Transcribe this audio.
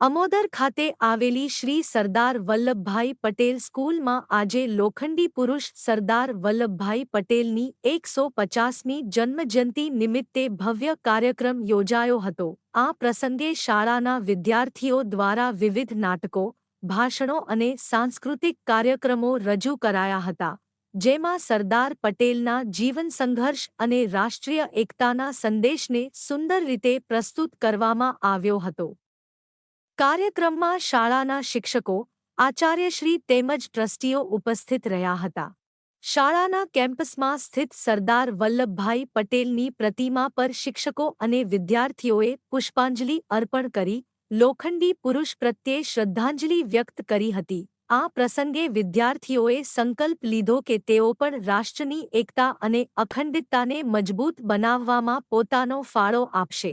અમોદર ખાતે આવેલી શ્રી સરદાર વલ્લભભાઈ પટેલ સ્કૂલમાં આજે લોખંડી પુરુષ સરદાર વલ્લભભાઈ પટેલની એકસો પચાસમી જન્મજયંતિ નિમિત્તે ભવ્ય કાર્યક્રમ યોજાયો હતો. આ પ્રસંગે શાળાના વિદ્યાર્થીઓ દ્વારા વિવિધ નાટકો, ભાષણો અને સાંસ્કૃતિક કાર્યક્રમો રજૂ કરાયા હતા, જેમાં સરદાર પટેલના જીવન સંઘર્ષ અને રાષ્ટ્રીય એકતાના સંદેશને સુંદર રીતે પ્રસ્તુત કરવામાં આવ્યો હતો. કાર્યક્રમમાં શાળાના શિક્ષકો, આચાર્યશ્રી તેમજ ટ્રસ્ટીઓ ઉપસ્થિત રહ્યા હતા. શાળાના કેમ્પસમાં સ્થિત સરદાર વલ્લભભાઈ પટેલની પ્રતિમા પર શિક્ષકો અને વિદ્યાર્થીઓએ પુષ્પાંજલિ અર્પણ કરી, લોખંડી પુરુષ પ્રત્યે શ્રદ્ધાંજલિ વ્યક્ત કરી હતી. આ પ્રસંગે વિદ્યાર્થીઓએ સંકલ્પ લીધો કે તેઓ પણ રાષ્ટ્રની એકતા અને અખંડિતતાને મજબૂત બનાવવામાં પોતાનો ફાળો આપશે.